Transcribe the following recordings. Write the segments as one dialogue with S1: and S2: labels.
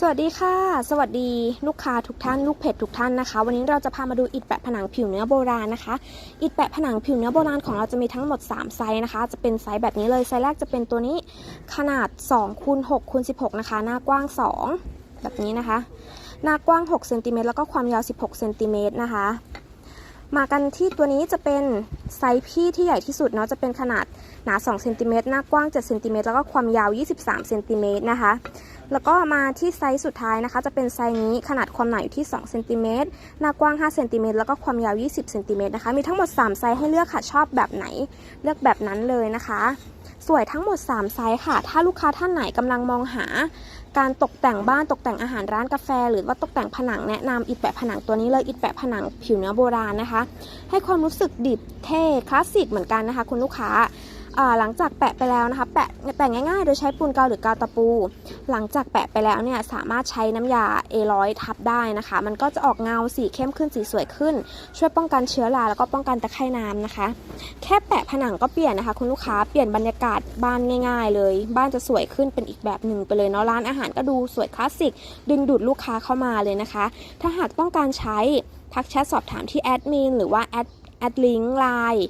S1: สวัสดีค่ะ สวัสดีลูกค้าทุกท่านลูกเพจทุกท่านนะคะ วันนี้เราจะพามาดูอิฐแปะผนังผิวเนื้อโบราณนะคะ อิฐแปะผนังผิวเนื้อโบราณของเราจะมีทั้งหมด 3 ไซส์นะคะ จะเป็นไซส์แบบนี้เลยไซส์แรกจะเป็นตัวนี้ขนาด2คูณ6คูณ16นะคะ หน้ากว้าง 2 แบบนี้นะคะ หน้ากว้าง6เซนติเมตรแล้วก็ความยาว 16เซนติเมตรนะคะ มากันที่ตัวนี้จะเป็นไซส์พี่ที่ใหญ่ที่สุดเนาะจะเป็นขนาดหนา2เซนติเมตรหน้ากว้าง7เซนติเมตรแล้วก็ความยาว 23เซนติเมตรนะคะ แล้วก็มาที่ไซส์สุดท้ายนะคะ จะเป็นไซส์นี้ขนาดความหนาอยู่ที่2เซนติเมตรหน้ากว้าง5เซนติเมตรแล้วก็ความยาว 20เซนติเมตรนะคะ มีทั้งหมด 3 ไซส์ให้เลือกค่ะชอบแบบไหน เลือกแบบนั้นเลยนะคะ สวยทั้งหมด 3 ไซส์ค่ะ ถ้าลูกค้าท่านไหนกำลังมองหา การตกแต่งบ้านตกแต่งอาหารร้านกาแฟ หรือว่าตกแต่งผนังแนะนำอิฐแปะผนังตัวนี้เลยอิฐแปะผนังผิวเนื้อโบราณนะคะ ให้ความรู้สึกดิบเท่คลาสสิกเหมือนกันนะคะ คุณลูกค้าอ่า หลังจากแปะไปแล้วนะคะแปะแปะง่ายๆ โดยใช้ปูนกาวหรือกาวตะปู หลังจากแปะไปแล้วเนี่ยสามารถใช้น้ำยา A100 ทับได้นะคะ มันก็จะออกเงาสีเข้มขึ้นสีสวยขึ้น ช่วยป้องกันเชื้อราแล้วก็ป้องกันตะไคร่น้ำนะคะ แค่แปะผนังก็เปลี่ยนนะคะ คุณลูกค้าเปลี่ยนบรรยากาศบ้านง่าย ๆ เลย บ้านจะสวยขึ้นเป็นอีกแบบหนึ่งไปเลยเนาะร้านอาหารก็ดูสวยคลาสสิกดึงดูดลูกค้าเข้ามาเลยนะคะ ถ้าหากต้องการใช้ทักแชทสอบถามที่แอดมินหรือว่าแอดแอดลิงก์ไลน์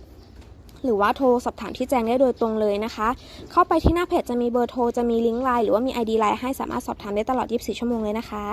S1: หรือว่าโทรสอบถามที่แจ้งได้โดยตรงเลยนะคะ เข้าไปที่หน้าเพจจะมีเบอร์โทรจะมีลิงก์ไลน์หรือว่ามี ID ไลน์ให้สามารถสอบถามได้ตลอด 24 ชั่วโมงเลยนะคะ